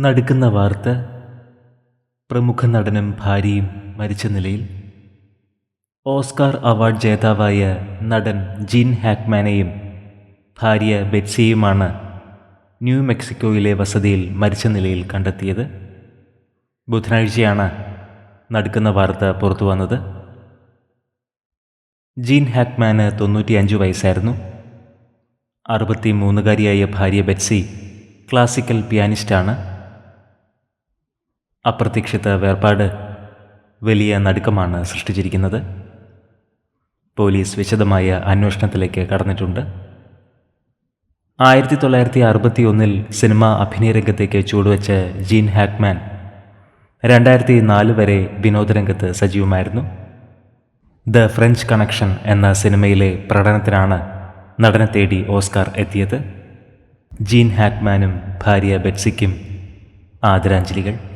നടുക്കുന്ന വാർത്ത പ്രമുഖ നടനും ഭാര്യയും മരിച്ച നിലയിൽ ഓസ്കാർ അവാർഡ് ജേതാവായ നടൻ ജീൻ ഹാക്മാനെയും ഭാര്യ ബെറ്റ്സിയുമാണ് ന്യൂ മെക്സിക്കോയിലെ വസതിയിൽ മരിച്ച നിലയിൽ കണ്ടെത്തിയത്. ബുധനാഴ്ചയാണ് നടുക്കുന്ന വാർത്ത പുറത്തു വന്നത്. ജീൻ ഹാക്മാന് തൊണ്ണൂറ്റിയഞ്ച് വയസ്സായിരുന്നു. അറുപത്തി മൂന്നുകാരിയായ ഭാര്യ ബെറ്റ്സി ക്ലാസിക്കൽ പിയാനിസ്റ്റാണ്. അപ്രതീക്ഷിത വേർപാട് വലിയ നടുക്കമാണ് സൃഷ്ടിച്ചിരിക്കുന്നത്. പോലീസ് വിശദമായ അന്വേഷണത്തിലേക്ക് കടന്നിട്ടുണ്ട്. ആയിരത്തി തൊള്ളായിരത്തി അറുപത്തി ഒന്നിൽ സിനിമ അഭിനയ രംഗത്തേക്ക് ചൂടുവെച്ച ജീൻ ഹാക്മാൻ രണ്ടായിരത്തി നാല് വരെ വിനോദരംഗത്ത് സജീവമായിരുന്നു. ദ ഫ്രഞ്ച് കണക്ഷൻ എന്ന സിനിമയിലെ പ്രകടനത്തിനാണ് നടനെ തേടി ഓസ്കാർ എത്തിയത്. ജീൻ ഹാക്മാനും ഭാര്യ ബെറ്റ്സിക്കും ആദരാഞ്ജലികൾ.